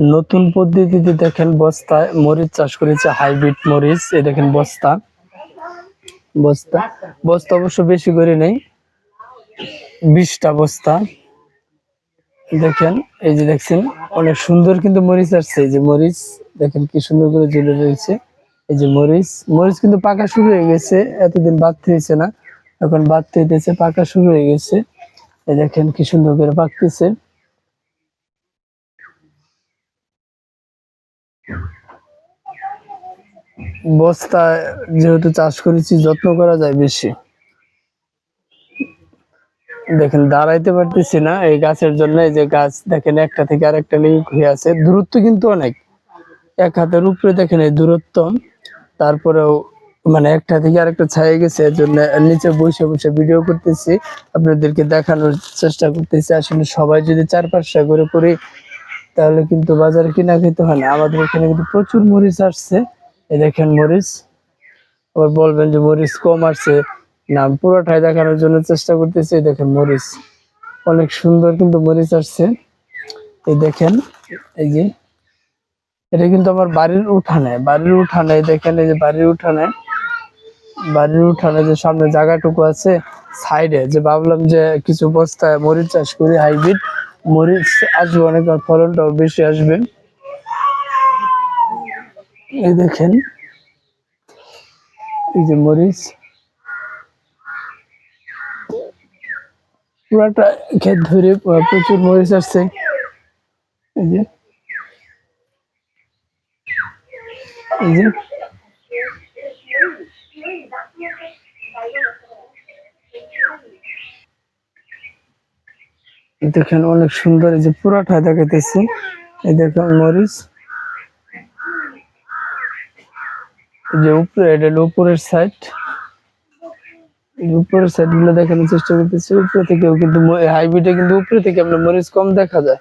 নতুন পদ্ধতিতে দেখেন বস্তায় মরিচ চাষ করেছে, হাইব্রিড মরিচ, এই দেখেন বস্তা। বস্তা বস্তা অবশ্য বেশি করে নেই, বিশটা বস্তা। দেখেন, এই যে দেখছেন, অনেক সুন্দর কিন্তু মরিচ আসছে, এই যে মরিচ, দেখেন কি সুন্দর করে ঝুলে রয়েছে, এই যে মরিচ। মরিচ কিন্তু পাকা শুরু হয়ে গেছে, এতদিন বাড়তে হয়েছে না, এখন বাড়তে হইতেছে, পাকা শুরু হয়ে গেছে। এই দেখেন কি সুন্দর করে পাকতেছে। বস্তা যেহেতু চাষ করেছি, যত্ন করা যায় বেশি। দেখেন, দাঁড়াইতে পারতেছি না এই গাছের জন্য। এই যে গাছ, দেখেন, একটা থেকে আরেকটা লিঙ্ক হয়ে আছে। দূরত্ব কিন্তু অনেক। এক হাতের উপরে দেখেন এই দূরত্ব। তারপরেও মানে একটা থেকে আরেকটা ছায়ে গেছে, এর জন্য নিচে বসে বসে ভিডিও করতেছি। আপনাদেরকে দেখানোর চেষ্টা করতেছি। আসলে সবাই যদি চার পাঁচটা করে করি তাহলে কিন্তু বাজারে কিনা খেতে হয় না। আমাদের এখানে কিন্তু প্রচুর মরিচ আসছে। এই দেখেন মরিচ। আবার বলবেন যে মরিচ কম আসছে। না, পুরোটাই দেখানোর জন্য চেষ্টা করতেছি। এই দেখেন মরিচ। অনেক সুন্দর কিন্তু মরিচ আসছে। এই দেখেন, এই যে, এটা কিন্তু আমার বাড়ির উঠানে। বাড়ির উঠানে দেখেন, এই যে বাড়ির উঠানে। বাড়ির উঠানে যে সামনে জায়গাটুকু আছে, সাইডে যে ভাবলাম যে কিছু বস্তায় মরিচ চাষ করি, হাইব্রিড। মরিচ আসবে অনেক, আর ফলনটাও বেশি আসবে। এই দেখেন, এই যে মরিচ। পুরাটা ক্ষেত ধরে প্রচুর মরিচ আসছে। এই যে এই যে। দেখেন অনেক সুন্দর এই যে পুরাটা দেখাইতেছে। এই দেখেন মরিচ। যে উপরে, এটা উপরের সাইড উপরের সাইডগুলো দেখানোর চেষ্টা করতেছি। উপরে থেকেও কিন্তু হাইব্রিডে কিন্তু উপরে থেকে আপনার মরিচ কম দেখা যায়।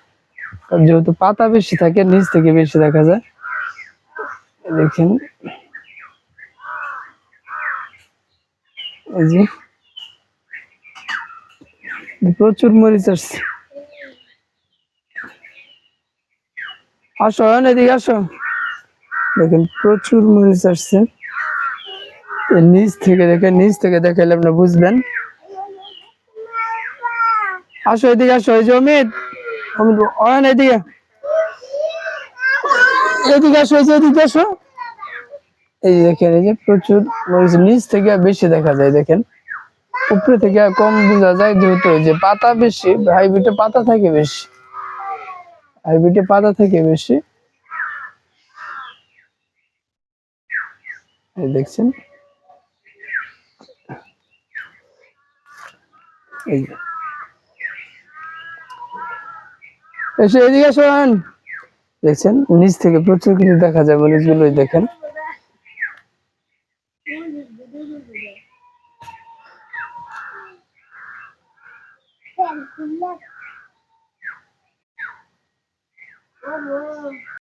কারণ যেহেতু পাতা বেশি থাকে, নিচ থেকে বেশি দেখা যায়। দেখেন। এই যে। প্রচুর মরিচ আসছে। আসো, এদিকে আসো। দেখেন প্রচুর মরিচ আসছে। নিচ থেকে দেখে, নিচ থেকে দেখাইলে আপনি বুঝবেন। আসো, এদিকে আসো, এই যে অমিত। অমিত, অয়ন, এদিকে। এদিকে আসো এদিকে আসো। এই দেখেন, এই যে প্রচুর নিচ থেকে বেশি দেখা যায়, দেখেন। উপরে থেকে কম বোঝা যায়, যেহেতু যে পাতা বেশি পাতা থাকে বেশি। হাইব্রিডে পাতা থাকে বেশি। দেখছেন। এসে এদিকে দেখছেন, নিচ থেকে প্রচুর কিছু দেখা যায়, মরিচগুলোই দেখেন। 哦